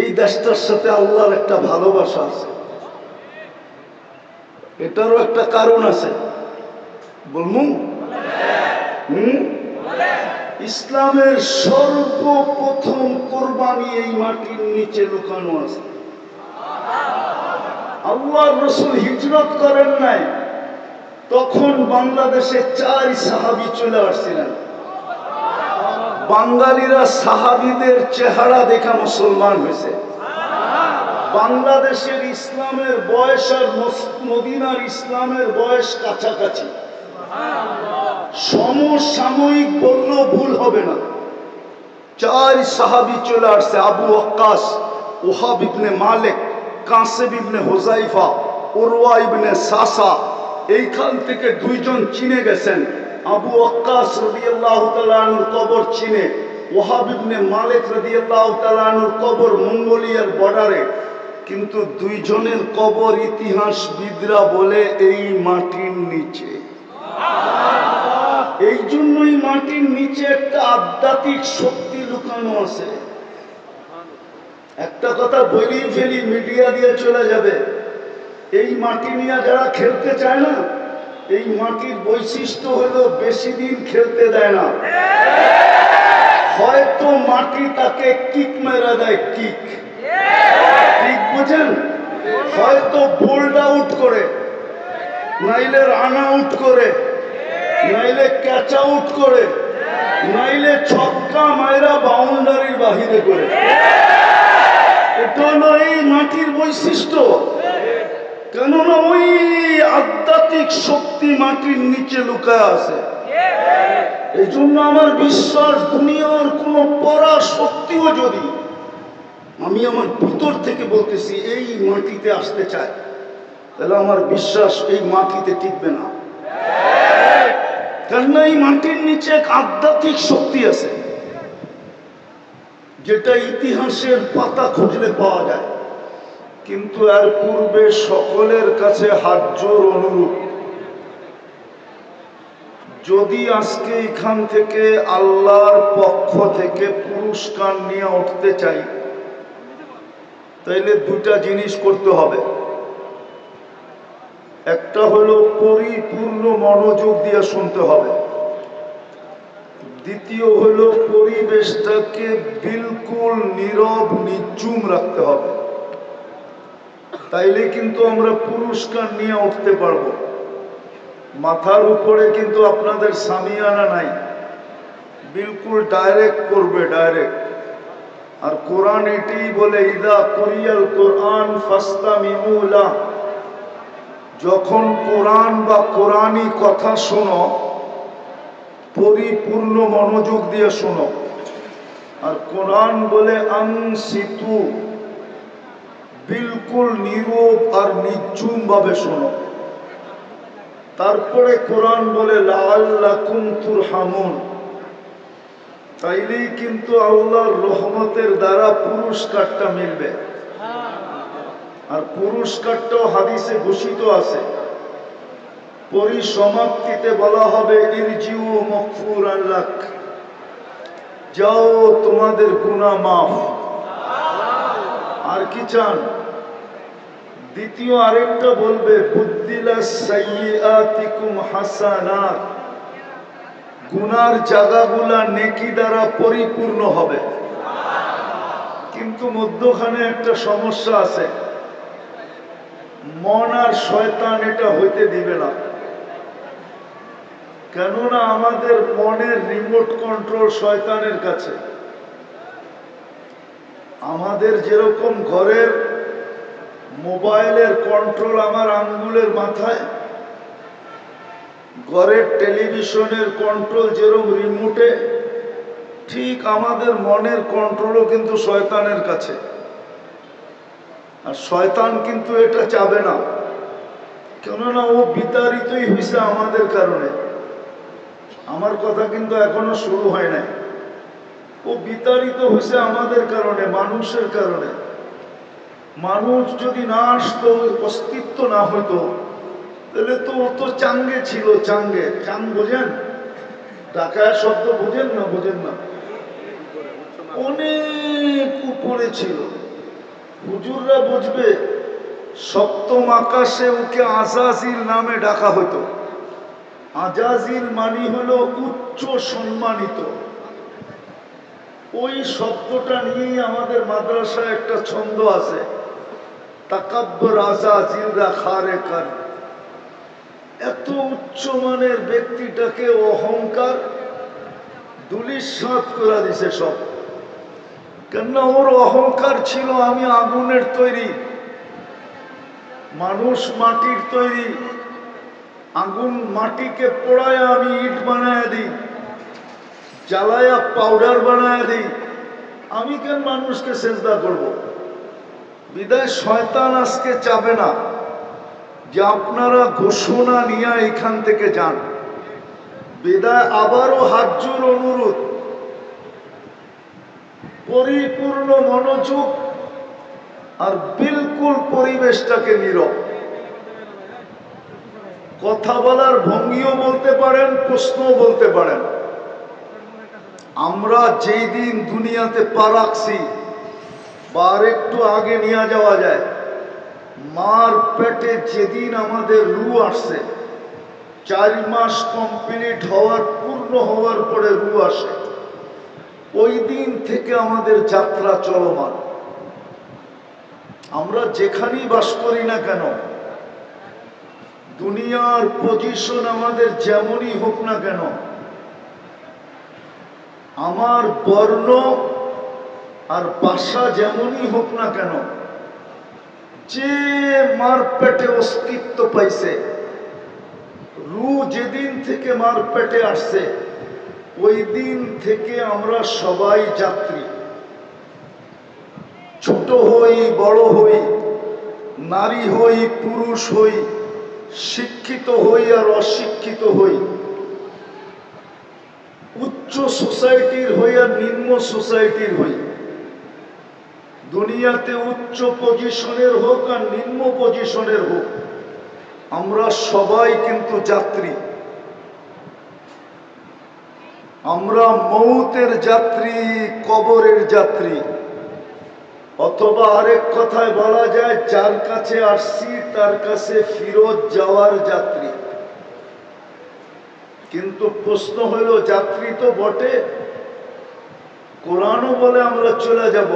এই দেশটার সাথে আল্লাহর একটা ভালোবাসা আছে। এটারও একটা কারণ আছে। বলমু? ইসলামের সর্বপ্রথম কোরবানি এই মাটির নিচে লুকানো আছে। আল্লাহ রসুল হিজরত করেন নাই। তখন বাংলাদেশে চার সাহাবি চলে আসছিলেন। বাঙালিরা সাহাবিদের চেহারা দেখা মুসলমান হয়েছে। বাংলাদেশের ইসলামের বয়স আর মদিনার ইসলামের বয়স কাছাকাছি। সমসাময়িক বললেও ভুল হবে না। চার সাহাবি চলে আসছে, আবু আকাশ ওহাব ইবনে মালিক কাসেব ইবনে হোজাইফা উরওয়া ইবনে সাসা। এইখান থেকে দুইজন চিনে গেছেন। আবু আক্কাস রাদিয়াল্লাহু তাআলার কবর চিনে। ওহাব ইবনে মালিক রাদিয়াল্লাহু তাআলার কবর মঙ্গোলিয়ার বর্ডারে। কিন্তু দুইজনের কবর ইতিহাসবিদরা বলে এই মাটির নিচে। এই জন্যই মাটির নিচে একটা আধ্যাত্মিক শক্তি লুকানো আছে। একটা কথা বলেই ফেলি মিডিয়া দিয়ে চলে যাবে। এই মাটি নিয়ে যারা খেলতে চায় না এই মাটির বৈশিষ্ট্য হলো বেশি দিন খেলতে দেয় না। হয়তো মাটি তাকে কিক মেরা দেয়, কিক। ঠিক বুঝেন? হয়তো বোল্ড আউট করে, নাইলে রান আউট করে, নাইলে ক্যাচ আউট করে, নাইলে ছক্কা মায়েরা বাউন্ডারির বাহিরে করে। এটা হলো এই মাটির বৈশিষ্ট্য। কেননা ওই আধ্যাত্মিক শক্তি মাটির নিচে লুকায় আছে। এই জন্য আমার বিশ্বাস, দুনিয়ার কোন পরা শক্তিও যদি আমি আমার ভিতর থেকে বলতেছি, এই মাটিতে আসতে চাই তাহলে আমার বিশ্বাস এই মাটিতে টিকবে না। কেননা এই মাটির নিচে এক আধ্যাত্মিক শক্তি আছে, যেটা ইতিহাসের পাতা খুঁজলে পাওয়া যায়। কিন্তু এর পূর্বে সকলের কাছে হাত জোর অনুরূপ। যদি আজকে এখান থেকে আল্লাহর পক্ষ থেকে পুরস্কার নিয়ে উঠতে চাই, তাইলে দুটা জিনিস করতে হবে। একটা হলো পরিপূর্ণ মনোযোগ দিয়ে শুনতে হবে। দ্বিতীয় হলো পরিবেশটাকে বিলকুল নীরব, নিচুম রাখতে হবে। তাইলে কিন্তু আমরা পুরস্কার নিয়ে উঠতে পারব। মাথার উপরে কিন্তু আপনাদের সামিয়ানা নাই। বিলকুল ডাইরেক্ট করবে ডাইরেক্ট আর কোরআন এটি বলে, ইদা কুরিয়াল কোরআন ফাস্তামিউলা যখন কোরআন বা কোরআনই কথা শোনো, পরিপূর্ণ মনোযোগ দিয়ে শোনো। আর কোরআন বলে আংসিতু বিলকুল নীরব আর নিঝুম ভাবে শোনো। তারপরে কোরআন বলে লাল্লাকুম তুরহামুন। তাইলেই কিন্তু আল্লাহর রহমতের দ্বারা পুরস্কারটা মিলবে। আর পুরস্কারটাও হাদিসে ঘোষিত আছে। পরিসমাপ্তিতে বলা হবে, ইরজিউ মকফুর আল্লাহ যাও তোমাদের গুনাহ মাফ। কি চান? দ্বিতীয় আরেকটা বলবে গুনার জায়গাগুলা নেকি দ্বারা পরিপূর্ণ হবে। কিন্তু মধ্যখানে একটা সমস্যা আছে। মন আর শয়তান এটা হইতে দিবে না। কেননা আমাদের মনের রিমোট কন্ট্রোল শয়তানের কাছে। আমাদের যেরকম ঘরের মোবাইলের কন্ট্রোল আমার আঙ্গুলের মাথায়, ঘরের টেলিভিশনের কন্ট্রোল যেরকম রিমোটে, ঠিক আমাদের মনের কন্ট্রোলও কিন্তু শয়তানের কাছে। আর শয়তান কিন্তু এটা চাবে না। কেননা ও বিতাড়িতই হয়েছে আমাদের কারণে। আমার কথা কিন্তু এখনও শুরু হয় নাই। ও বিতাড়িত হয়েছে আমাদের কারণে, মানুষের কারণে। মানুষ যদি না আসতো, অস্তিত্ব না হইতো, তাহলে তো ও তো চাঙ্গে ছিল, চাঙ্গে। চাং বোঝেন? ঢাকায় শব্দ বোঝেন না বোঝেন না? অনেক উপরে ছিল। হুজুররা বুঝবে, সপ্তম আকাশে ওকে আজাজিল নামে ডাকা হতো আজাজিল মানি হলো উচ্চ সম্মানিত। ওই শব্দটা নিয়েই আমাদের মাদ্রাসায় একটা ছন্দ আছে। আজাজিল রাখারে কার। এত ব্যক্তিটাকে অহংকার দুলিশ করে দিছে সব। কেননা ওর অহংকার ছিল আমি আগুনের তৈরি, মানুষ মাটির তৈরি, আগুন মাটিকে পোড়ায় আমি ইট বানায় দিই। জ্বালায়া পাউডার বানায় দিই। আমি কেন মানুষকে চেষ্টা করব? বিদায় শয়তান আজকে চাবে না যে আপনারা ঘোষণা নিয়ে এখান থেকে যান। বিদায় আবারও হাজ্জুর অনুরোধ। পরিপূর্ণ মনোযোগ আর বিলকুল পরিবেশটাকে নীরব। কথা বলার ভঙ্গিও বলতে পারেন, প্রশ্নও বলতে পারেন। আমরা যেই দিন দুনিয়াতে পা রাখছি বা একটু আগে নিয়ে যাওয়া যায়। মার পেটে যেদিন আমাদের রু আসছে, চার মাস কমপ্লিট হওয়ার, পূর্ণ হওয়ার পরে রু আসে। ওই দিন থেকে আমাদের যাত্রা চলমান। আমরা যেখানেই বাস করি না কেন, দুনিয়ার পজিশন আমাদের যেমনই হোক না কেন আমার বর্ণ আর বাসা যেমনই হোক না কেন, যে মার পেটে অস্তিত্ব পাইছে, রু যেদিন থেকে মার পেটে আসছে, ওই দিন থেকে আমরা সবাই যাত্রী। ছোট হই, বড় হই, নারী হই, পুরুষ হই, শিক্ষিত হই আর অশিক্ষিত হই উচ্চ সোসাইটির হই আর নিম্ন সোসাইটির হই দুনিয়াতে উচ্চ পজিশনের হোক আর নিম্ন পজিশনের হোক, আমরা সবাই কিন্তু যাত্রী। আমরা মৌতের যাত্রী, কবরের যাত্রী। অথবা আরেক কথায় বলা যায়, যার কাছে আসছি, তার কাছে ফিরত যাওয়ার যাত্রী। কিন্তু প্রশ্ন হইল যাত্রী তো বটে। কোরআনও বলে আমরা চলে যাব।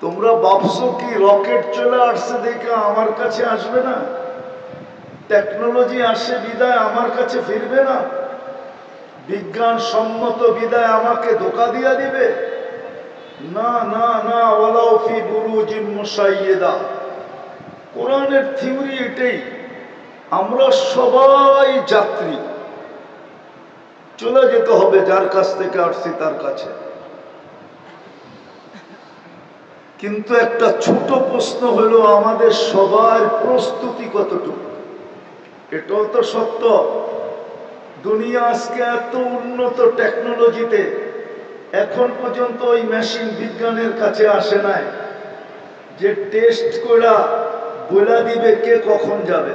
তোমরা ভাবছ কি, রকেট চলে আসছে দেখে আমার কাছে আসবে না? টেকনোলজি আসে বিদায়, আমার কাছে ফিরবে না? বিজ্ঞান সম্মত বিদায় আমাকে ধোকা দিয়া দিবে? না না না ওলাও ফি বুরুজিন মুসাইয়েদা কোরআনের থিওরি এটাই, আমরা সবাই যাত্রী। চলে যেতে হবে যার কাছ থেকে আসছি তার কাছে। কিন্তু একটা ছোট প্রশ্ন হলো, আমাদের সবার প্রস্তুতি কতটুকু? এটাও তো সত্য। দুনিয়া আজকে এত উন্নত টেকনোলজিতে এখন পর্যন্ত ওই মেশিন বিজ্ঞানের কাছে আসে নাই যে টেস্ট করা বলে দিবে কে কখন যাবে।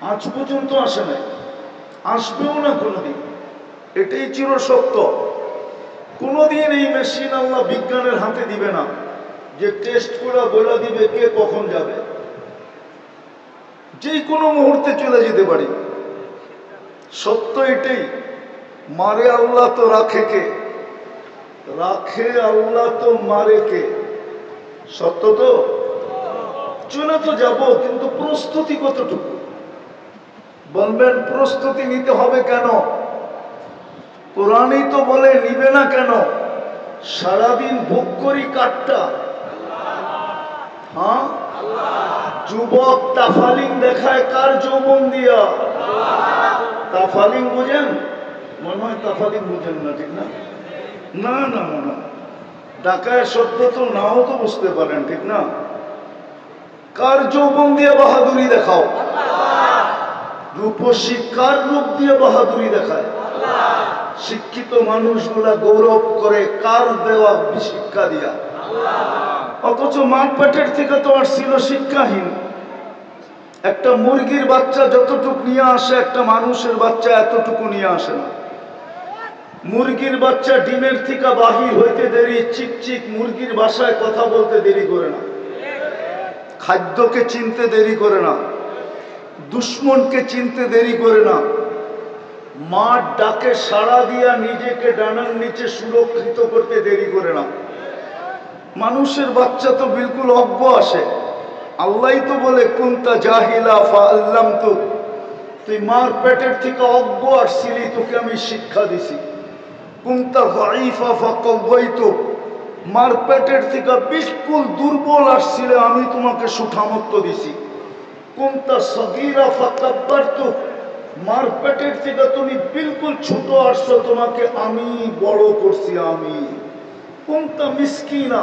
আজ পর্যন্ত আসে নাই, আসবেও না কোনোদিন। এটাই চির সত্য। কোনোদিন এই মেশিন আল্লাহ বিজ্ঞানের হাতে দিবে না যে টেস্ট করে বলে দিবে কে কখন যাবে। যে কোনো মুহূর্তে চলে যেতে পারি। সত্য এটাই। মারে আল্লাহ তো রাখে কে? রাখে আল্লাহ তো মারে কে? সত্য তো? চলে তো যাব, কিন্তু প্রস্তুতি কতটুকু? বলবেন, প্রস্তুতি নিতে হবে কেন? কোরআনই তো বলে নিবে না কেন? সারাদিন ভোগ করি কাঠটা। হ্যাঁ? যুবক তাফালিং দেখায় কার যৌবন দিয়া? তাফালিং বুঝেন? মনে হয় তাফালিং বুঝেন না, ঠিক না? না না না ডাকায় শব্দ তো নাও তো বুঝতে পারেন, ঠিক না? কার যৌবন দিয়ে বাহাদুরি দেখাও? রূপসী কার রূপ দিয়ে বাহাদুরি দেখায়? শিক্ষিত মানুষগুলা গৌরব করে কার দেওয়া শিক্ষা দিয়া? অথচ মার পেটের থেকে তো আর ছিল শিক্ষাহীন। একটা মুরগির বাচ্চা যতটুকু নিয়ে আসে, একটা মানুষের বাচ্চা এতটুকু নিয়ে আসে না। মুরগির বাচ্চা ডিমের থেকে বাহির হইতে দেরি চিকচিক মুরগির বাসায় কথা বলতে দেরি করে না। খাদ্যকে চিনতে দেরি করে না। দুশ্মনকে চিনতে দেরি করে না। মার ডাকে সাড়া দিয়া নিজেকে ডানার নিচে সুরক্ষিত করতে দেরি করে না। মানুষের বাচ্চা তো বিলকুল অজ্ঞ আসে। আল্লাহ তো বলে, কুন্তা জাহিলা ফা আল্লাম তো তুই মার পেটের থেকে অজ্ঞ আসছিলি তোকে আমি শিক্ষা দিছি। কুন্তা গাইফা ফা কব্বাইতো মার পেটের থেকে বিলকুল দুর্বল আসছিলে আমি তোমাকে সুঠামত্ব দিছি। কুন্তা সগীরা ফা কাব্বারতু মার পেটের থেকে তুমি বিলকুল ছোট আসছো তোমাকে আমি বড় করছি আমি। কুন্তা মিসকিনা।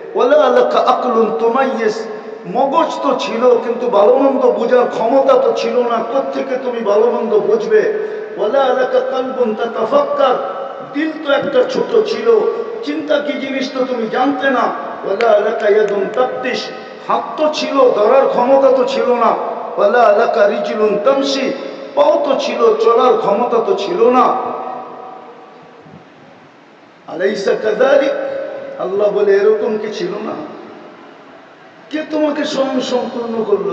ওলা আলাকা আকলুন তোমাইয়েস, মগজ তো ছিল, কিন্তু ভালো মন্দ বোঝার ক্ষমতা তো ছিল না। কোত্থেকে তুমি ভালো মন্দ বুঝবে? ওলা আলাকা কালবুন তা তাফাক্কার দিল তো একটা ছোট ছিল। চিন্তা কি জিনিস তো তুমি জানতে না? ওলা আলাকা ইয়াদুন তাপ্তিস হাত তো ছিল, ধরার ক্ষমতা তো ছিল না। ওলা আলাকা রিজিলুন তামসি পাও তো ছিল, চলার ক্ষমতা তো ছিল না। আলাইসা কাদালিক আল্লাহ বলে, এরকম কি ছিল না? কে তোমাকে স্বয়ং সম্পূর্ণ করল?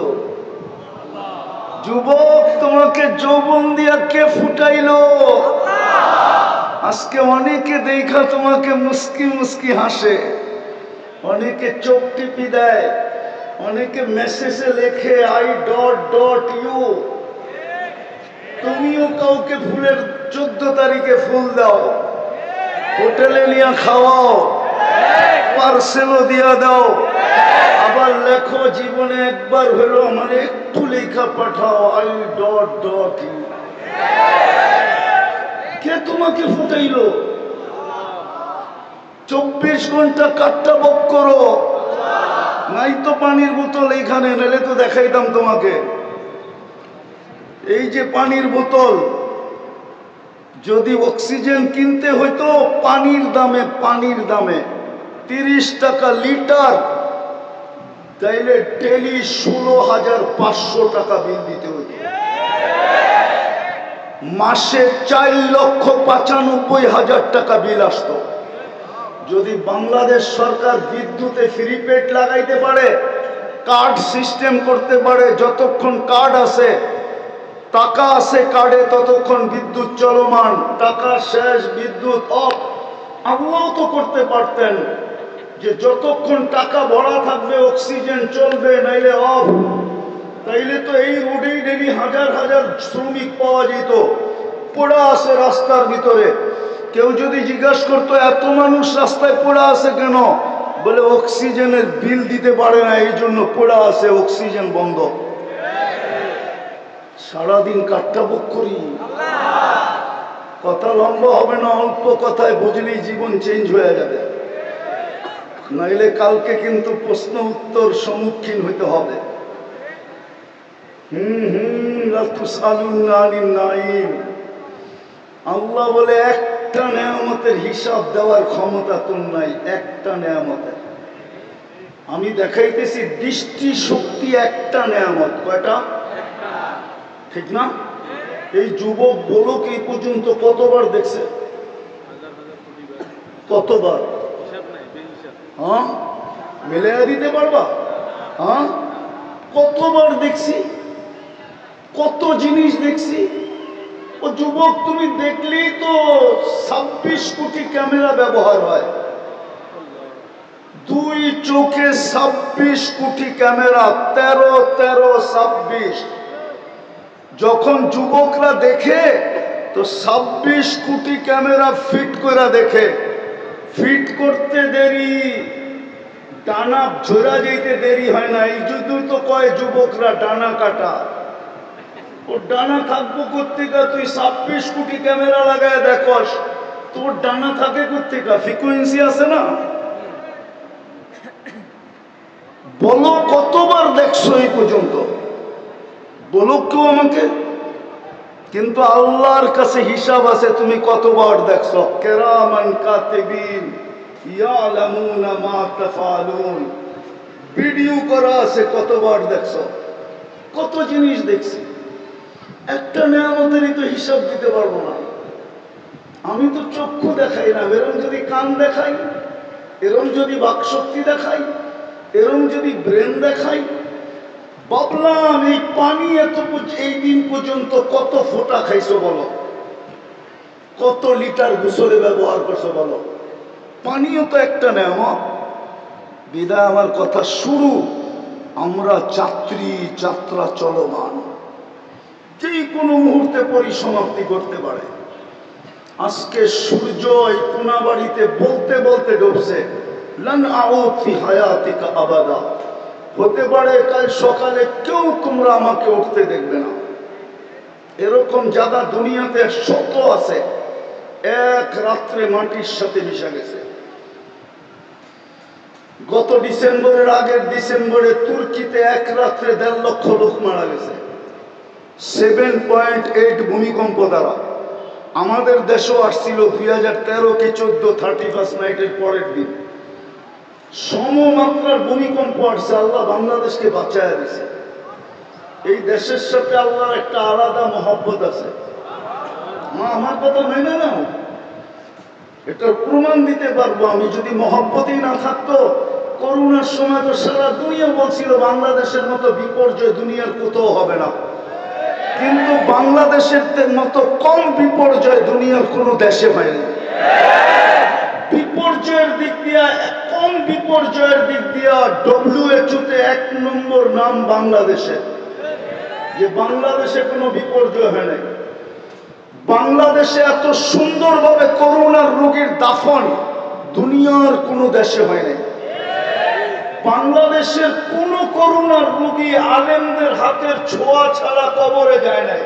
যুবক তোমাকে যৌবন দিয়া কে ফুটাইলো? আজকে অনেকে দেখা তোমাকে মুস্কি মুস্কি হাসে, অনেকে চোখ টিপি দেয়, অনেকে মেসেজে লেখে আই ডট ডট ইউ তুমিও কাউকে ফুলের চোদ্দ তারিখে ফুল দাও, হোটেলে নিয়ে খাওয়াও। পার্সেলও দিয়া দাও। আবার লেখো, জীবনে একবার হলো আমার একটু লেখা পাঠাও, আই ডট ডট ইউ। কে তোমাকে ফুটাইলো? চব্বিশ ঘণ্টা কাটটা বক করো। নাই তো পানির বোতল এইখানে নেলে তো দেখাইতাম তোমাকে। এই যে পানির বোতল, যদি অক্সিজেন কিনতে হইতো, পানির দামে পানির দামে। তিরিশ টাকা লিটার, তাইলে ডেলি ষোলো হাজার পাঁচশো টাকা বিল দিতে হইতো মাসে চার লক্ষ পঁচানব্বই হাজার টাকা বিল আসতো। যদি বাংলাদেশ সরকার বিদ্যুতে ফ্রি পেড লাগাইতে পারে, কার্ড সিস্টেম করতে পারে, যতক্ষণ কার্ড আছে, টাকা আছে কার্ডে, ততক্ষণ বিদ্যুৎ চলমান। টাকা শেষ, বিদ্যুৎ অফ। আল্লাহ তো করতে পারতেন। যে যতক্ষণ টাকা ভরা থাকবে, অক্সিজেন চলবে, নাইলে অফ। তাইলে তো এই রোডেই ডেলি হাজার হাজার শ্রমিক পাওয়া যেত, পড়া আছে রাস্তার ভিতরে। কেউ যদি জিজ্ঞাসা করতো, এত মানুষ রাস্তায় পড়া আছে কেন? বলে, অক্সিজেনের বিল দিতে পারে না, এই জন্য পড়া আছে, অক্সিজেন বন্ধ। সারাদিন কাটটা বুক করি। কথা লম্বা হবে না, অল্প কথায় বুঝলেই জীবন চেঞ্জ হয়ে যাবে। নাইলে কালকে কিন্তু প্রশ্ন উত্তর সম্মুখীন হইতে হবে। হুম হুম আল্লাহ বলে, একটা নেয়ামতের হিসাব দেওয়ার ক্ষমতা তোর নাই, একটা নেয়ামতের। আমি দেখাইতেছি, দৃষ্টি শক্তি একটা নেয়ামত। কয়টা? ঠিক না? এই যুবক বলক এই পর্যন্ত কতবার দেখছে? কতবার? হ্যাঁ? মিলে দিতে পারবা? হ্যাঁ? কতবার দেখছি? কত জিনিস দেখছি? ও যুবক তুমি দেখলেই তো ছাব্বিশ কোটি ক্যামেরা ব্যবহার হয়। দুই চোখে ছাব্বিশ কোটি ক্যামেরা তেরো তেরো ছাব্বিশ। যখন যুবকরা দেখে তো ছাব্বিশ কোটি ক্যামেরা ফিট করে দেখে। ফিট করতে দেরি, ডানা ঝোরা যেতে দেরি হয় না। এই যদি তো কয় যুবকরা ডানা কাটা। ও ডানা থাকব কোথেকা তুই ছাব্বিশ কোটি ক্যামেরা লাগায় দেখস। তোর ডানা থাকে কোথেকা ফ্রিকুয়েন্সি আছে না? বলো কতবার দেখছ এই পর্যন্ত? বলো কেউ আমাকে? কিন্তু আল্লাহর কাছে হিসাব আছে, তুমি কত কতবার দেখছ? কেরামান কাতিবিন, ইয়ালামুনা মা তাফালুন। ভিডিও করা আছে, কত কতবার দেখছ? কত জিনিস দেখছি। একটা নিয়ামতেরই তো হিসাব দিতে পারব না। আমি তো চক্ষু দেখাই না, এরম যদি কান দেখাই, এরম যদি বাকশক্তি দেখাই, এরম যদি ব্রেন দেখাই ভাবলাম এই পানি এত এই দিন পর্যন্ত কত ফোঁটা খাইছো বলো? কত লিটার গোসলে ব্যবহার করছ বলো? পানিও তো একটা নেওয়া। বিদায়, আমার কথা শুরু। আমরা যাত্রী, যাত্রা চলমান। যেই কোনো মুহূর্তে পরিসমাপ্তি করতে পারে। আজকে সূর্য এই কোনাবাড়িতে বলতে বলতে ডুবছে। লান আউদ ফি হায়াতিকা আবাদা। হতে পারে কাল সকালে কেউ তোমরা আমাকে উঠতে দেখবে না। এরকম জায়গা দুনিয়াতে শত আছে। এক রাত্রে মাটির সাথে মিশে গেছে। গত ডিসেম্বরের আগের ডিসেম্বরে তুর্কিতে এক রাত্রে দেড় লক্ষ লোক মারা গেছে। সেভেন পয়েন্ট এইট ভূমিকম্প দ্বারা। আমাদের দেশও আসছিল দুই হাজার তেরো কি চোদ্দ থার্টি ফার্স্ট নাইটের পরের দিন। সমমাত্রার ভূমিকম্প আসছে, আল্লাহ বাংলাদেশকে বাঁচায় দিছে। এই দেশের সাথে আল্লাহর একটা আলাদা মহব্বত আছে। মা, আমার কথা মেনে নাও। এটার প্রমাণ দিতে পারব আমি, যদি মহব্বতই না থাকতো, করোনার সময় তো সারা দুনিয়া বলছিল, বাংলাদেশের মতো বিপর্যয় দুনিয়ার কোথাও হবে না। কিন্তু বাংলাদেশের মতো কম বিপর্যয় দুনিয়ার কোনো দেশে হয়নি। বিপর্যয়ের দিক দিয়া কম বিপর্যয়ের দিক দিয়া ডব্লিউএচও তে এক নম্বর নাম বাংলাদেশে? যে বাংলাদেশে কোনো বিপর্যয় হয় নাই। বাংলাদেশে এত সুন্দরভাবে করোনার রোগীর দাফন দুনিয়ার কোনো দেশে হয় নাই। বাংলাদেশের কোন করোনার রোগী আলেমদের হাতের ছোঁয়া ছাড়া কবরে যায় নাই।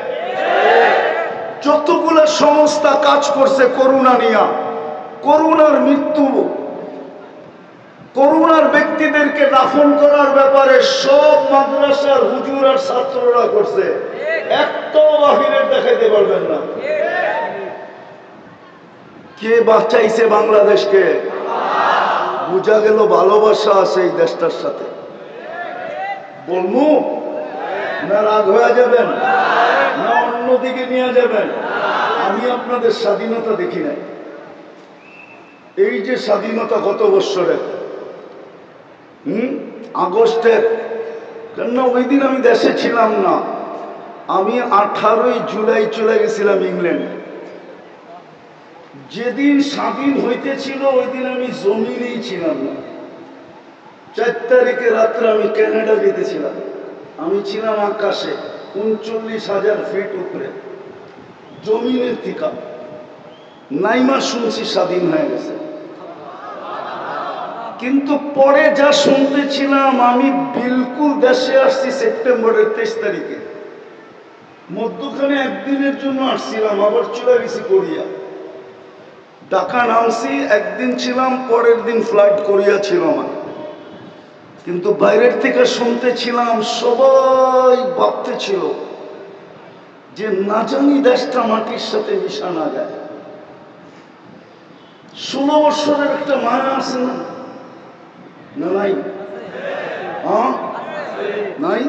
যতগুলো সংস্থা কাজ করছে করোনা নিয়া। করোনার মৃত্যু। করোনার ব্যক্তিদেরকে দাফন করার ব্যাপারে সব মাদ্রাসার হুজুর আর ছাত্ররা করছে। একটাও বাহিরের দেখাইতে পারবেন না। কে বাঁচাইছে বাংলাদেশকে? বোঝা গেল ভালোবাসা আছে এই দেশটার সাথে। বলমু, না রাগ হয়ে যাবেন, না অন্যদিকে নিয়ে যাবেন। আমি আপনাদের স্বাধীনতা দেখি নাই। এই যে স্বাধীনতা গত বৎসরের, হুম? আগস্টের, কেননা ওই দিন আমি দেশে ছিলাম না। আমি আঠারোই জুলাই চলে গেছিলাম ইংল্যান্ড। যেদিন স্বাধীন হইতেছিল, ওই দিন আমি জমিনেই ছিলাম না। চার তারিখে রাত্রে আমি ক্যানাডা যেতেছিলাম। আমি ছিলাম আকাশে, উনচল্লিশ হাজার ফিট উপরে, জমিনের থিকা নাইমা শুনছি, স্বাধীন হয়ে গেছে। কিন্তু পরে যা শুনতেছিলাম, আমি বিলকুল দেশে আসছি সেপ্টেম্বরের তেইশ তারিখে। মধ্যখানে একদিনের জন্য আসছিলাম, আবার চলে গেছি কোরিয়া। ঢাকা নামছি, একদিন ছিলাম, পরের দিন ফ্লাইট কোরিয়া ছিল আমার কিন্তু বাইরের থেকে শুনতেছিলাম, সবাই ভাবতে ছিল যে না জানি দেশটা মাটির সাথে মিশা না যায়। ষোলো বছরের একটা মায়া আছে না? না নাই? হ্যাঁ? নাই?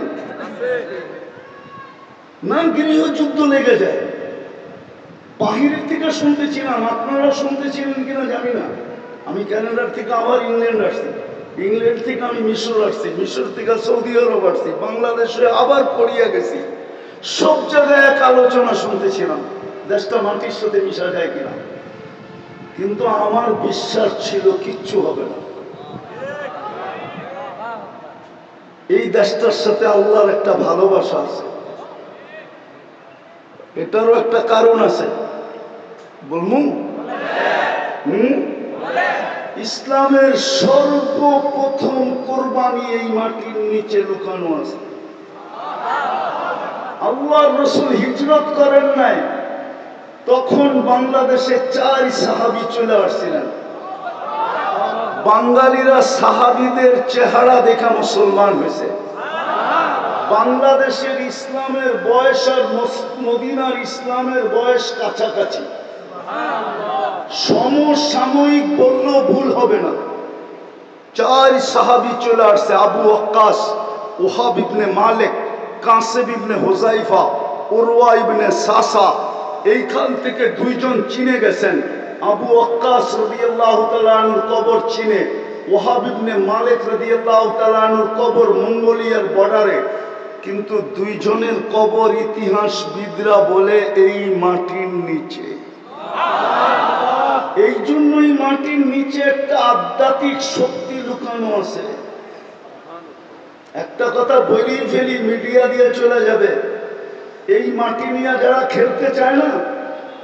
না গৃহযুদ্ধ লেগে যায়। বাহিরের থেকে শুনতেছিলাম আপনারা শুনতেছিলেন কিনা জানি না। আমি ক্যানাডার থেকে আবার ইংল্যান্ড আসছি। ইংল্যান্ড থেকে আমি মিশর আসছি, মিশর থেকে সৌদি আরব আসছি, বাংলাদেশে আবার পড়িয়া গেছি। সব জায়গায় এক আলোচনা শুনতেছিলাম দেশটা মাটির সাথে মিশা যায় কিনা? কিন্তু আমার বিশ্বাস ছিল কিচ্ছু হবে না। এই দেশটার সাথে আল্লাহর একটা ভালোবাসা আছে। এটারও একটা কারণ আছে। বলমু? হুম? ইসলামের সর্বপ্রথম কোরবানি এই মাটির নিচে লুকানো আছে। আল্লাহ রসুল হিজরত করেন নাই। তখন বাংলাদেশে চার সাহাবি চলে আসছিলেন। বাঙালিরা সাহাবিদের চেহারা দেখা মুসলমান হয়েছে। বাংলাদেশের ইসলামের বয়স আর মদিনার ইসলামের বয়স কাছাকাছি। সমসাময়িক বললেও ভুল হবে না। চার সাহাবি চলে আসছে, আবু আক্কাস ওহাব ইবনে মালিক কাসেব ইবনে হোজাইফা উরওয়া ইবনে সাসা এইখান থেকে দুইজন চিনে গেছেন। আবু আক্কাস রাদিয়াল্লাহু তাআলার কবর চিনে ওহাব ইবনে মালিক রাদিয়াল্লাহু তাআলার কবর মঙ্গোলিয়ার বর্ডারে কিন্তু দুইজনের কবর ইতিহাসবিদরা বলে এই মাটির নিচে। এই জন্যই মাটির নিচে একটা আধ্যাত্মিক শক্তি লুকানো আছে। একটা কথা বলেই ফেলি মিডিয়া দিয়ে চলে যাবে। এই মাটি নিয়ে যারা খেলতে চায় না,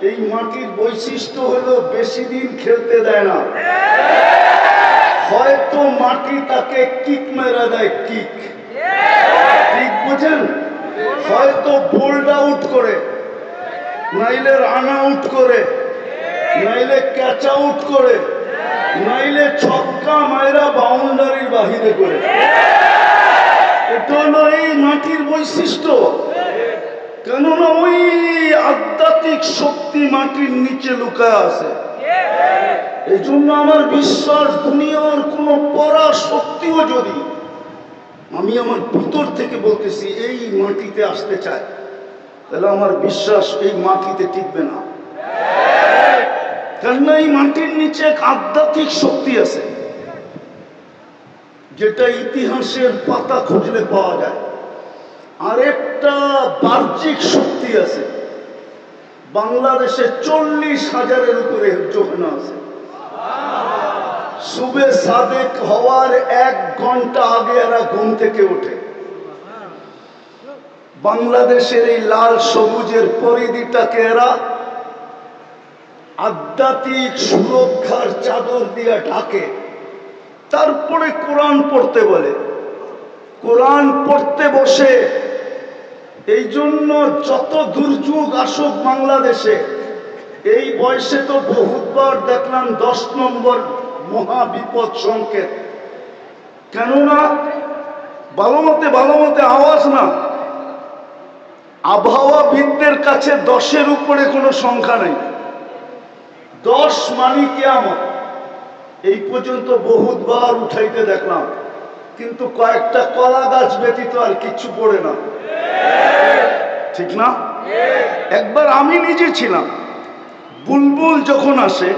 এই মাটির বৈশিষ্ট্য হলো বেশি দিন খেলতে দেয় না। হয়তো মাটি তাকে কিক মেরা দেয়, কিক। ঠিক বুঝেন? হয়তো বোল্ড আউট করে, নাইলে রান আউট করে, নাইলে ক্যাচ আউট করে, নাইলে ছক্কা মায়েরা বাউন্ডারির বাহিরে করে। এটা হলো এই মাটির বৈশিষ্ট্য। কেননা ওই আধ্যাত্মিক শক্তি মাটির নিচে লুকায় আছে। এই জন্য আমার বিশ্বাস, দুনিয়ার কোন পরা শক্তিও যদি আমি আমার ভিতর থেকে বলতেছি, এই মাটিতে আসতে চাই তাহলে আমার বিশ্বাস এই মাটিতে টিকবে না। কেননা এই মাটির নিচে এক আধ্যাত্মিক শক্তি আছে, যেটা ইতিহাসের পাতা খুঁজলে পাওয়া যায়। আরেকটা বাহ্যিক শক্তি আছে। বাংলাদেশে চল্লিশ হাজারের উপরে যোগানো আছে। সুবে সাদেক হওয়ার এক ঘণ্টা আগে এরা ঘুম থেকে ওঠে। বাংলাদেশের এই লাল সবুজের পরিধিটাকে এরা আধ্যাত্মিক সুরক্ষার চাদর দিয়ে ঢাকে। তারপরে কোরআন পড়তে বলে। কোরআন পড়তে বসে এই জন্য যত দুর্যোগ আসুক বাংলাদেশে, এই বয়সে তো বহুতবার দেখলাম দশ নম্বর মহাবিপদ সংকেত। কেননা ভালো মতে ভালো মতে আওয়াজ না। আবহাওয়াবিদদের কাছে দশের উপরে কোনো সংখ্যা নেই। দশ মানি কেয়ামত। এই পর্যন্ত বহুতবার উঠাইতে দেখলাম। কিন্তু কয়েকটা কলা গাছ ব্যতীত আর কিচ্ছু পড়ে না। ঠিক না? একবার আমি নিজে ছিলাম। বুলবুল যখন আসে,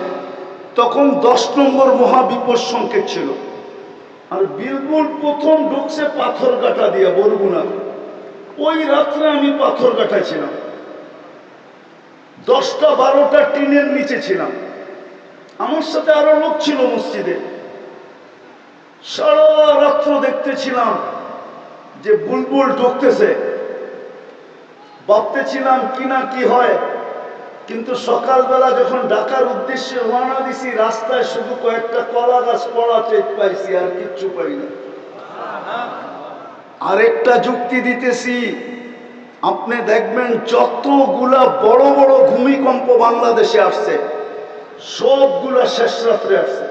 তখন দশ নম্বর মহাবিপদ সংকেত ছিল। আর বিলবুল প্রথম ঢুকছে পাথর কাটা দিয়া বরগুনা ওই রাত্রে আমি পাথর কাটায় ছিলাম। দশটা বারোটা টিনের নিচে ছিলাম। আমার সাথে আরও লোক ছিল মসজিদে। সারা দেখতেছিলাম যে বুলবুল ঢুকতেছে। ভাবতেছিলাম কি না কি হয়, কিন্তু সকালবেলা যখন ঢাকার উদ্দেশ্যে রওনা দিছি, রাস্তায় শুধু কয়েকটা কলা গাছ পড়া চেক পাইছি, আর কিচ্ছু পাই না। আরেকটা যুক্তি দিতেছি, আপনি দেখবেন যতগুলা বড় বড় ভূমিকম্প বাংলাদেশে আসছে, সবগুলা শেষ রাত্রে আসছে।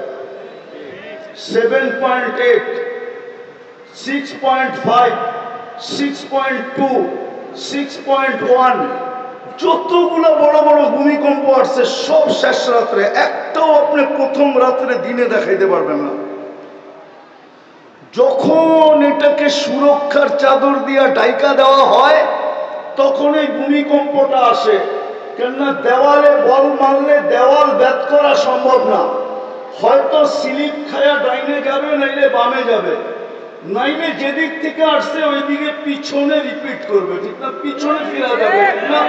Seven point eight six point five six point two six point one যতগুলো বড় বড় ভূমিকম্প আসছে, সব শেষ রাত্রে, একটাও আপনি প্রথম রাত্রে দিনে দেখাইতে পারবেন না। যখন এটাকে সুরক্ষার চাদর দিয়া ডাইকা দেওয়া হয়, তখন এই ভূমিকম্পটা আসে। কেননা দেওয়ালে বল মারলে দেওয়াল ব্যাত করা সম্ভব না। হয়তো স্লিপ খায়া ডাইনে যাবে, নাইলে বামে যাবে। নাইলে যেদিক থেকে আসছে, ওইদিকে পিছনে রিপিট করবে, ঠিক না? পিছনে ফেরা যাবে না?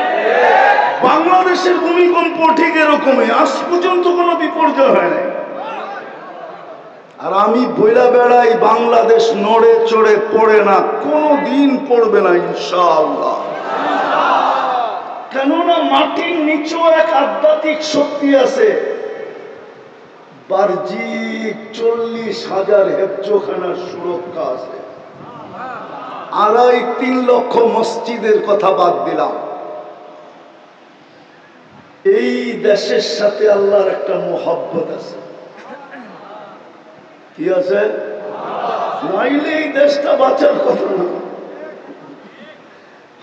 বাংলাদেশের ভূমিকম্প ঠিক এরকমই, আজ পর্যন্ত কোনো বিপর্যয় হয় নাই। আর আমি বইলা বেড়াই, বাংলাদেশ নড়ে চড়ে পড়ে না, কোনো দিন পড়বে না, ইনশাআল্লাহ। কেননা মাটির নিচেও এক আধ্যাত্মিক শক্তি আছে। বার্জিক চল্লিশ হাজার হেফজোখানার সুরক্ষা আছে। আড়াই তিন লক্ষ মসজিদের কথা বাদ দিলাম। এই দেশের সাথে আল্লাহর একটা মোহাব্বত আছে। কি আছে? নাইলে এই দেশটা বাঁচার কথা না।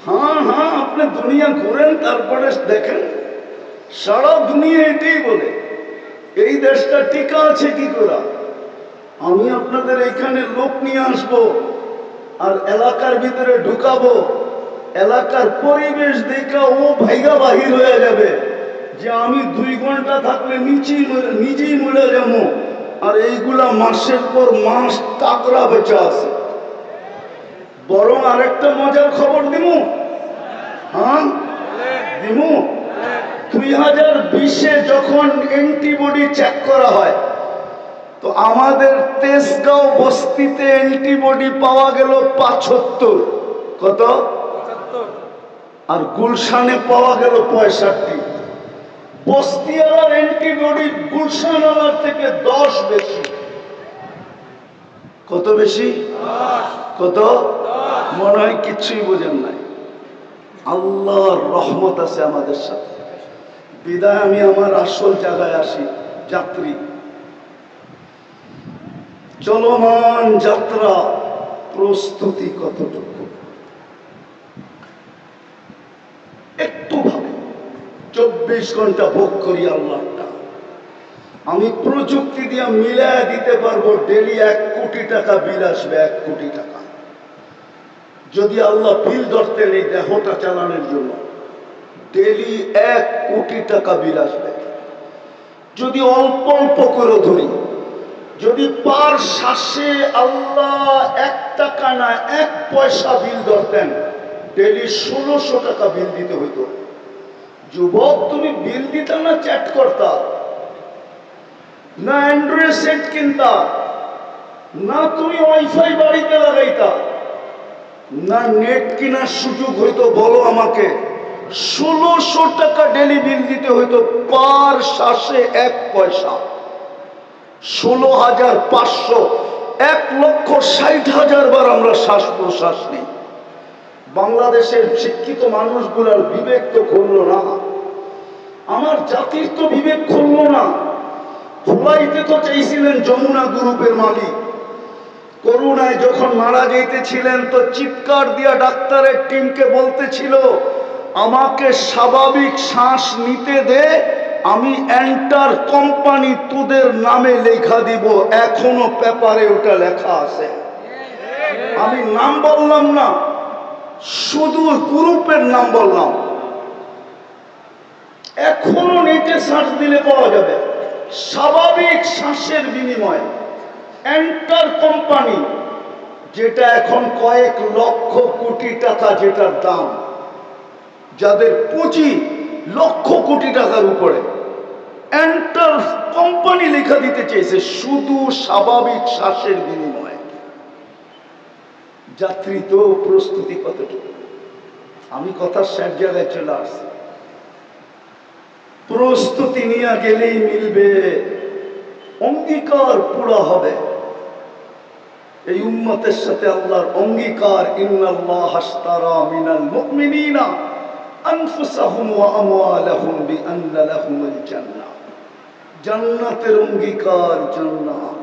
হ্যাঁ হ্যাঁ আপনি দুনিয়া ঘুরেন, তারপরে দেখেন, সারা দুনিয়া এটাই বলে। এই দেশটা টিকা আছে কি করে? আমি আপনাদের এখানে লোক নিয়ে আসব আর এলাকার ভিতরে ঢুকাবো। এলাকার পরিবেশ দেখা ও ভাইগা বাহির হয়ে যাবে যে আমি দুই ঘণ্টা থাকলে নিচেই নিজেই মরে যাব। আর এইগুলা মাসের পর মাস তাকরা বেঁচে আছে। বরং আরেকটা মজার খবর দিমু? হ্যাঁ? দিমু? দুই হাজার বিশে যখন অ্যান্টিবডি চেক করা হয় তো আমাদের তেজগাঁও বস্তিতে অ্যান্টিবডি পাওয়া গেল পাঁচাত্তর কত? আর গুলশানে পাওয়া গেল পঁয়ষট্টি। বস্তিওয়ালার অ্যান্টিবডি গুলশানওয়ালার থেকে দশ বেশি। কত বেশি? কত? মনে হয় কিচ্ছুই বোঝেন নাই। আল্লাহর রহমত আছে আমাদের সাথে। বিদায় আমি আমার আসল জায়গায় আসি, যাত্রী। চলমান যাত্রা প্রস্তুতি কতটুকু? একটু ভাবে, চব্বিশ ঘণ্টা ভোগ করি আল্লাহটা। আমি প্রযুক্তি দিয়ে মিলায় দিতে পারব, ডেলি এক কোটি টাকা বিল আসবে, এক কোটি টাকা। যদি আল্লাহ বিল ধরতেন এই দেহটা চালানোর জন্য। ডেলি এক কোটি টাকা বিল আসবে। যদি অল্প অল্প করে ধরি, যদি পার শ্বাসে আল্লাহ এক টাকা না এক পয়সা বিল ধরতেন, ডেলি ষোলোশো টাকা বিল দিতে হইতো। যুবক, তুমি বিল দিতা না চ্যাট করতা? না অ্যান্ড্রয়েড সেট কিনতা? না তুমি ওয়াইফাই বাড়িতে লাগাইতা? না নেট কেনার সুযোগ হইতো বলো আমাকে। ষোলোশো টাকা ডেলি বিল দিতে হইতো পার শ্বাসে এক পয়সা। ষোলো হাজার পাঁচশো, এক লক্ষ ষাট হাজার বার আমরা শ্বাস প্রশ্বাস নিই। বাংলাদেশের শিক্ষিত মানুষগুলার বিবেক তো খুললো না। আমার জাতির তো বিবেক খুললো না। ভুলাইতে তো চাইছিলেন যমুনা গ্রুপের মালিক। করুণায় যখন মারা যাইতেছিলেন তো চিৎকার দিয়া ডাক্তারের টিমকে বলতেছিল আমাকে স্বাভাবিক শ্বাস নিতে দে, আমি এন্টার কোম্পানি তোদের নামে লেখা দিব। এখনও পেপারে ওটা লেখা আছে। আমি নাম বললাম না, শুধু গ্রুপের নাম বললাম। এখনও নেটে শ্বাস দিলে পাওয়া যাবে। স্বাভাবিক শ্বাসের বিনিময়ে এন্টার কোম্পানি যেটা এখন কয়েক লক্ষ কোটি টাকা যেটার দাম। যাদের পুঁজি লক্ষ কোটি টাকার উপরে। এন্টার কোম্পানি লেখা দিতে চেয়েছে শুধু স্বাভাবিক শ্বাসের বিনিময়ে। যাত্রী তো প্রস্তুতি কতটুকু? আমি কথা শেষ জায়গায় চলে আসছি। প্রস্তুতি নিয়ে গেলেই মিলবে, অঙ্গীকার পুরা হবে। এই উম্মতের সাথে আল্লাহর অঙ্গীকার, ইন্নাল্লাহ হাসতারা মিনাল মুমিনিনা। أنفسهم وأموالهم بأن لهم الجنة. جنة رنگی کار جنات